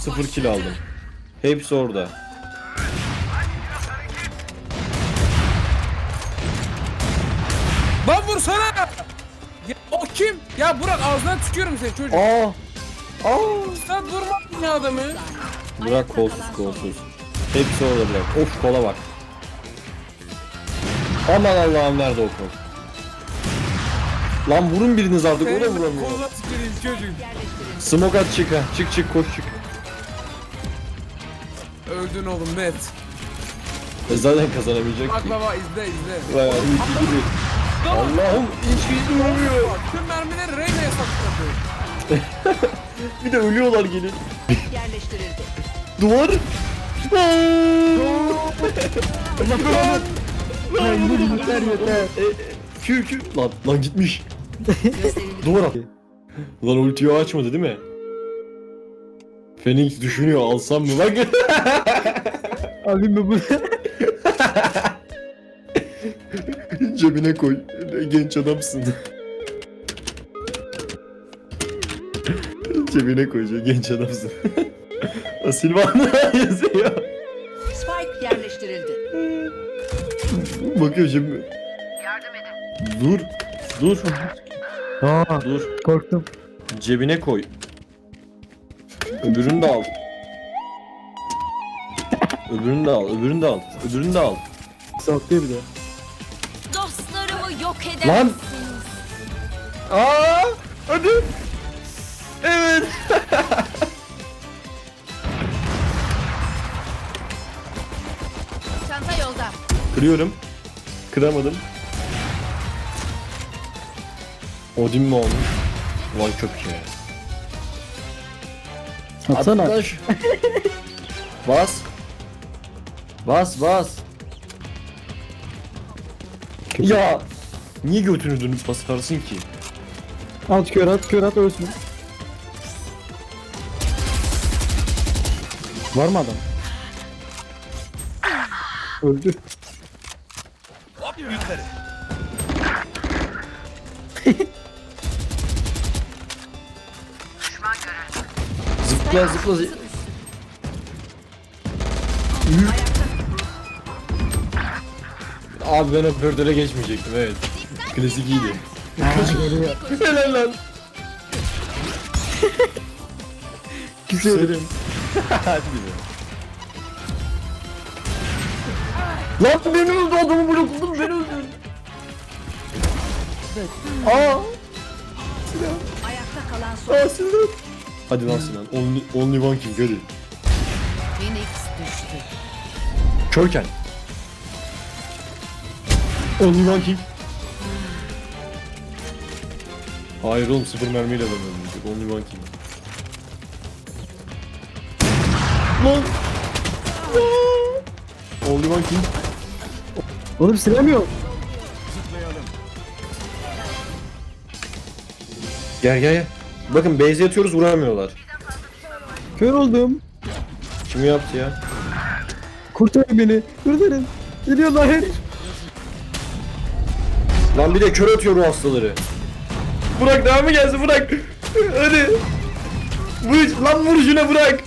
0 kill aldım. Hepsi orada. Lan vursana! Ya, o kim? Ya Burak ağzından tüküyorum seni çocuk. Aa! Aa! Sen vurmadın ya adamı. Burak kolsuz kolsuz. Hepsi orada Burak. Of kola bak. Aman Allah'ım nerede o kol? Lan vurun biriniz artık o da Senin vuramıyor. koluna tüküreyim çocuk. Smoke at çık ha. Çık çık koş çık. Öldün oğlum net. E zaten kazanamayacak Bak ki. baba izle izle. Bayağı iyi gibi. Allah'ım hiç hiç vuramıyor. Tüm mermileri Reyna'ya sakladı. Bir de ölüyorlar gelin. yerleştirildi. Duvar. Ya yine yeter yeter. E, e, Kü kü. Lan lan gitmiş. Gözlerini Duvar at. Lan ultiyi açmadı değil mi? Phoenix düşünüyor alsam mı bak. Alayım mı bunu? Cebine koy. Genç adamsın. Cebine koy genç adamsın. Silvana yazıyor. Spike yerleştirildi. Bakıyor cebime. Dur. Dur. Aa Dur. korktum. Cebine koy. Öbürünü de al. Öbürünü de al. Öbürünü de al. Öbürünü de al. Saklıyor bir de. Dostlarımı yok Lan! edemezsiniz. Aa! Hadi. Evet. Çanta yolda. Kırıyorum. Kıramadım. Odin mi olmuş? Vay köpke. Atsana. Atlaş. bas. Bas bas. Ya. Niye götünü dönüp basarsın ki? At kör at kör at ölsün. Var mı adam? Öldü. Zıpla zıpla. zı- Abi ben operatöre geçmeyecektim evet. Klasik iyiydi. Helal lan. Küserim. Hadi de. Lan beni öldü adamı bıraktım beni öldü. Aa, Ayakta kalan son. aa Sinan. Hadi lan Sinan. Only, only one king hadi. Phoenix düştü. Körken. Only one king. Hayır oğlum sıfır mermiyle ben öldürecek. Only one king. Lan. Only one king. Oğlum silemiyor. Gel gel gel. Bakın base yatıyoruz vuramıyorlar. Kör oldum. Kim yaptı ya? Kurtarın beni. Kurtarın. Geliyorlar. Lan bir de kör atıyor o hastaları. Bırak devamı gelsin bırak. Hadi. Vur, lan vur şuna bırak.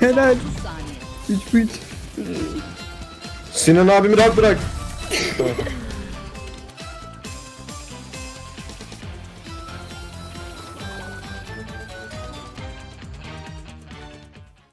Helal. 3 3. Sinan abimi rahat bırak.